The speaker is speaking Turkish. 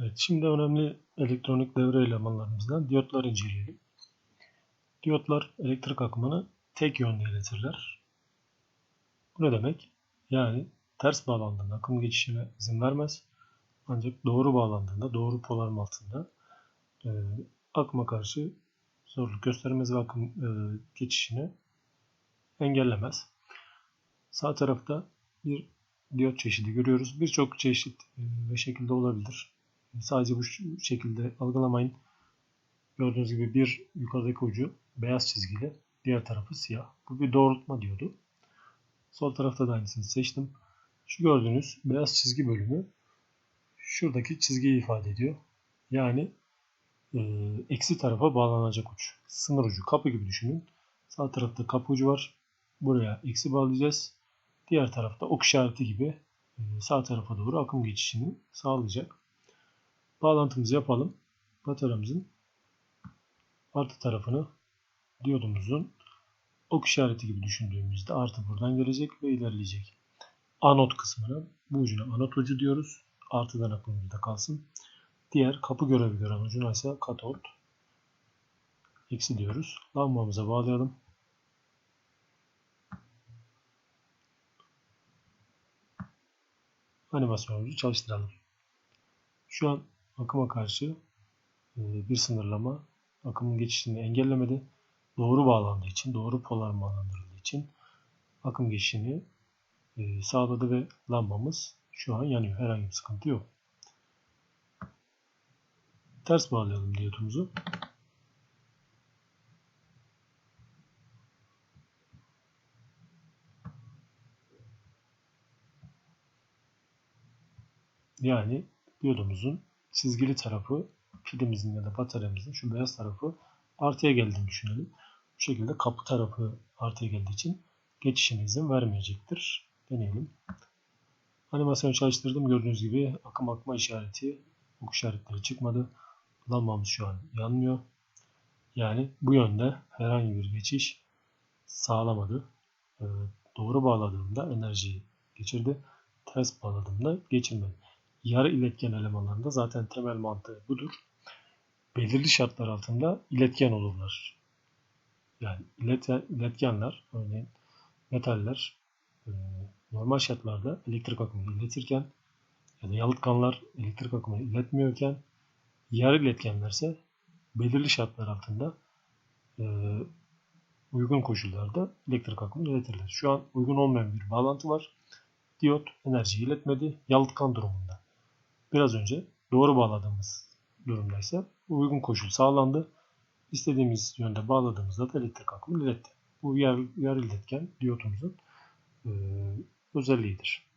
Evet, şimdi önemli elektronik devre elemanlarımızdan diyotları inceleyelim. Diyotlar elektrik akımını tek yönde iletirler. Bu ne demek? Yani ters bağlandığında akım geçişine izin vermez. Ancak doğru bağlandığında, doğru polarım altında e, akıma karşı zorluk göstermez ve akım e, geçişini engellemez. Sağ tarafta bir diyot çeşidi görüyoruz. Birçok çeşit ve şekilde olabilir. Sadece bu şekilde algılamayın. Gördüğünüz gibi bir yukarıdaki ucu beyaz çizgili, diğer tarafı siyah. Bu bir doğrultma diyordu. Sol tarafta da aynısını seçtim. Şu gördüğünüz beyaz çizgi bölümü şuradaki çizgiyi ifade ediyor. Yani e, eksi tarafa bağlanacak uç. Sınır ucu, kapı gibi düşünün. Sağ tarafta kapı ucu var. Buraya eksi bağlayacağız. Diğer tarafta ok işareti gibi e, sağ tarafa doğru akım geçişini sağlayacak. Bağlantımızı yapalım. Bataryamızın artı tarafını diyodumuzun ok işareti gibi düşündüğümüzde artı buradan gelecek ve ilerleyecek. Anot kısmına bu ucuna anot ucu diyoruz. Artıdan aklımızda kalsın. Diğer kapı görevi gören ucuna ise katot. Eksi diyoruz. Lambamıza bağlayalım. Animasyonumuzu çalıştıralım. Şu an akıma karşı e, bir sınırlama akımın geçişini engellemedi. Doğru bağlandığı için, doğru polar bağlandırıldığı için akım geçişini e, sağladı ve lambamız şu an yanıyor. Herhangi bir sıkıntı yok. Ters bağlayalım diyotumuzu. Yani diyodumuzun çizgili tarafı pilimizin ya da bataryamızın şu beyaz tarafı artıya geldiğini düşünelim. Bu şekilde kapı tarafı artıya geldiği için geçişine izin vermeyecektir. Deneyelim. Animasyonu çalıştırdım. Gördüğünüz gibi akım akma işareti, ok işaretleri çıkmadı. Lambamız şu an yanmıyor. Yani bu yönde herhangi bir geçiş sağlamadı. Ee, doğru bağladığımda enerjiyi geçirdi. Ters bağladığımda geçirmedi yarı iletken elemanlarında zaten temel mantığı budur. Belirli şartlar altında iletken olurlar. Yani iletken, iletkenler, örneğin metaller e, normal şartlarda elektrik akımını iletirken ya da yalıtkanlar elektrik akımını iletmiyorken yarı iletkenlerse belirli şartlar altında e, uygun koşullarda elektrik akımını iletirler. Şu an uygun olmayan bir bağlantı var. Diyot enerjiyi iletmedi. Yalıtkan durumunda biraz önce doğru bağladığımız durumdaysa uygun koşul sağlandı. İstediğimiz yönde bağladığımızda da elektrik akımı iletti. Bu yer, yer iletken diyotumuzun e, özelliğidir.